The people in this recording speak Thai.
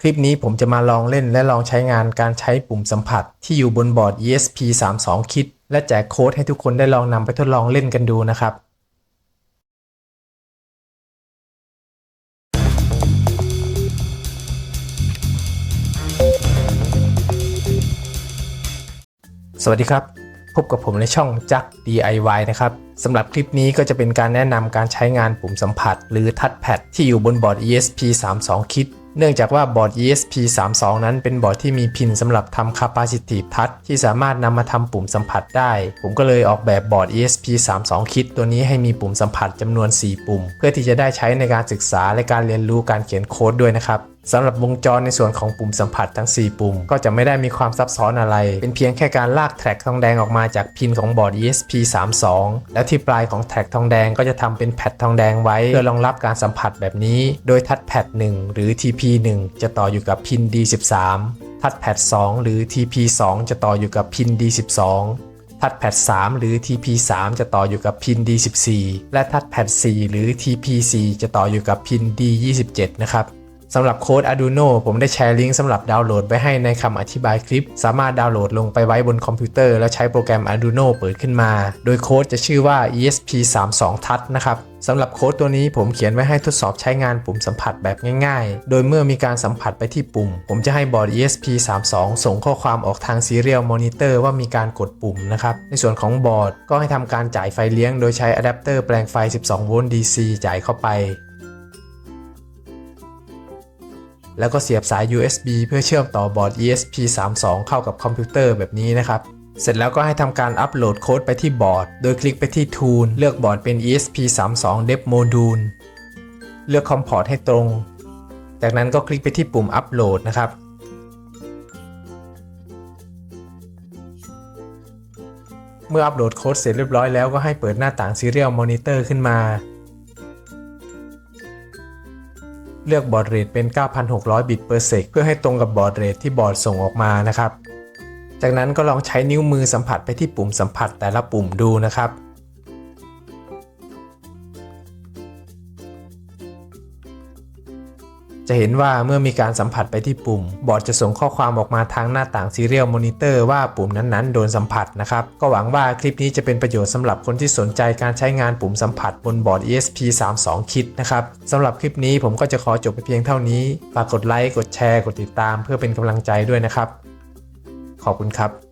คลิปนี้ผมจะมาลองเล่นและลองใช้งานการใช้ปุ่มสัมผัส ที่อยู่บนบอร์ด ESP32 Kit และแจกโค้ดให้ทุกคนได้ลองนำไปทดลองเล่นกันดูนะครับสวัสดีครับ พบกับผมในช่องจัก DIY นะครับสำหรับคลิปนี้ก็จะเป็นการแนะนำการใช้งานปุ่มสัมผัส หรือทัชแพดที่อยู่บนบอร์ด ESP32 Kit เนื่องจากว่าบอร์ด ESP32 นั้นเป็นบอร์ดที่มีพินสำหรับทำ Capacitive Touch ที่สามารถนำมาทำปุ่มสัมผัสได้ ผมก็เลยออกแบบบอร์ด ESP32 Kit ตัวนี้ให้มีปุ่มสัมผัสจำนวน 4 ปุ่ม เพื่อที่จะได้ใช้ในการศึกษาและการเรียนรู้การเขียนโค้ดด้วยนะครับ สำหรับวงจรในส่วนของปุ่มสัมผัสทั้ง 4 ปุ่ม ก็จะไม่ได้มีความซับซ้อนอะไร เป็นเพียงแค่การลากแทร็กทองแดงออกมาจากพินของบอร์ด ESP32 แล้วที่ปลายของแทร็กทองแดงก็จะทำเป็นแพดทองแดงไว้ เพื่อรองรับการสัมผัสแบบนี้ โดยทัดแพด1หรือ TP1 จะต่ออยู่กับพิน D13 ทัดแพด2หรือ TP2 จะต่ออยู่กับพิน D12 ทัดแพด3หรือ TP3 จะต่ออยู่กับพิน D14 และทัดแพด4หรือ TP4 จะต่ออยู่กับพิน D27 นะครับ สำหรับโค้ด Arduino ผมได้แชร์ลิงก์สำหรับดาวน์โหลดไว้ให้ในคำอธิบายคลิป สามารถดาวน์โหลดลงไปไว้บนคอมพิวเตอร์ แล้วใช้โปรแกรม Arduino เปิดขึ้นมา โดยโค้ดจะชื่อว่า ESP32 Touch นะครับสำหรับโค้ดตัวนี้ผมเขียนไว้ให้ทดสอบใช้งานปุ่มสัมผัสแบบง่าย ๆ โดยเมื่อมีการสัมผัสไปที่ปุ่ม ผมจะให้บอร์ด ESP32 ส่งข้อความออกทาง Serial Monitor ว่ามีการกดปุ่มนะครับ ในส่วนของบอร์ดก็ให้ทำการจ่ายไฟเลี้ยง โดยใช้อะแดปเตอร์แปลงไฟ 12 โวลต์ DC จ่ายเข้าไป แล้วก็เสียบสาย USB เพื่อเชื่อมต่อบอร์ด ESP32 เข้ากับคอมพิวเตอร์แบบนี้นะครับ เสร็จแล้วก็ให้ทำการอัปโหลดโค้ดไปที่บอร์ด โดยคลิกไปที่ Tool เลือกบอร์ดเป็น ESP32 Dev Module เลือก COM port ให้ตรง จากนั้นก็คลิกไปที่ปุ่มอัปโหลดนะครับเมื่ออัปโหลดโค้ดเสร็จเรียบร้อยแล้วก็ให้เปิดหน้าต่าง Serial Monitor ขึ้นมา เลือกบอร์ดเรทเป็น 9,600 บิตเปอร์เซกเพื่อให้ตรงกับบอร์ดเรทที่บอร์ดส่งออกมานะครับ จากนั้นก็ลองใช้นิ้วมือสัมผัสไปที่ปุ่มสัมผัสแต่ละปุ่มดูนะครับ จะเห็นว่าเมื่อมีการสัมผัสไปที่ปุ่ม บอร์ดจะส่งข้อความออกมาทางหน้าต่าง Serial Monitor ว่าปุ่มนั้นๆ โดนสัมผัสนะครับ ก็หวังว่าคลิปนี้จะเป็นประโยชน์สำหรับคนที่สนใจการใช้งานปุ่มสัมผัสบนบอร์ด ESP32 Kit นะครับสำหรับคลิปนี้ผมก็จะขอจบไปเพียงเท่านี้ ฝากกดไลค์ กดแชร์ กดติดตาม เพื่อเป็นกำลังใจด้วยนะครับ ขอบคุณครับ